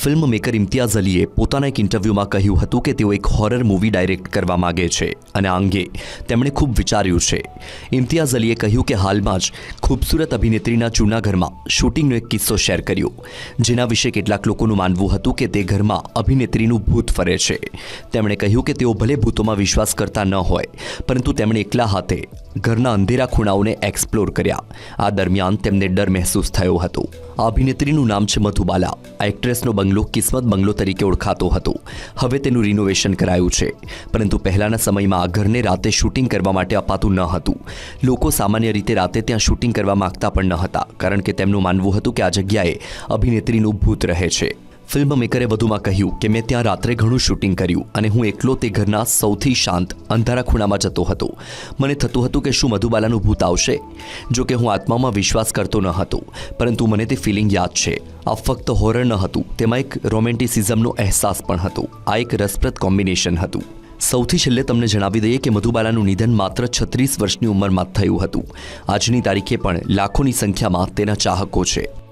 Film maker Imtiaz અલીએ પોતાના એક ઇન્ટરવ્યૂમાં કહ્યું હતું કે તેઓ એક હોરર મૂવી ડાયરેક્ટ કરવા માગે છે અને આ અંગે તેમણે ખૂબ વિચાર્યું છે. ઇમ્તિયાઝ અલીએ કહ્યું કે હાલમાં જ ખૂબસૂરત અભિનેત્રીના જૂના ઘરમાં શૂટિંગનો એક કિસ્સો શેર કર્યો, જેના વિશે કેટલાક લોકોનું માનવું હતું કે તે ઘરમાં અભિનેત્રીનું ભૂત ફરે છે. તેમણે કહ્યું કે તેઓ ભલે ભૂતોમાં વિશ્વાસ કરતા ન હોય, પરંતુ તેમણે એકલા હાથે ઘરના અંધેરા ખૂણાઓને એક્સપ્લોર કર્યા. આ દરમિયાન તેમને ડર મહેસૂસ થયો હતો. આ અભિનેત્રીનું નામ છે મધુબાલા. આ એક્ટ્રેસનો બંગલો કિસ્મત બંગલો તરીકે ઓળખાતો હતો. હવે તેનું રિનોવેશન કરાયું છે. પરંતુ પહેલાના સમયમાં આ ઘરને રાતે શૂટિંગ કરવા માટે અપાતું ન હતું. લોકો સામાન્ય રીતે રાતે ત્યાં શૂટિંગ કરવા માગતા પણ ન હતા, કારણ કે તેમનું માનવું હતું કે આ જગ્યાએ અભિનેત્રીનું ભૂત રહે છે. ફિલ્મ મેકરે વધુમાં કહ્યું કે મેં ત્યાં રાત્રે ઘણું શૂટિંગ કર્યું અને હું એકલો તે ઘરના સૌથી શાંત, અંધારા ખૂણામાં જતો હતો. મને થતું હતું કે શું મધુબાલાનું ભૂત આવશે? જો કે હું આત્મામાં વિશ્વાસ કરતો ન હતો, પરંતુ મને તે ફિલિંગ યાદ છે. આ ફક્ત હોરર ન હતું, તેમાં એક રોમેન્ટિસિઝમનો અહેસાસ પણ હતો. આ એક રસપ્રદ કોમ્બિનેશન હતું. સૌથી છેલ્લે તમને જણાવી દઈએ કે મધુબાલાનું નિધન માત્ર છત્રીસ વર્ષની ઉંમરમાં થયું હતું. આજની તારીખે પણ લાખોની સંખ્યામાં તેના ચાહકો છે.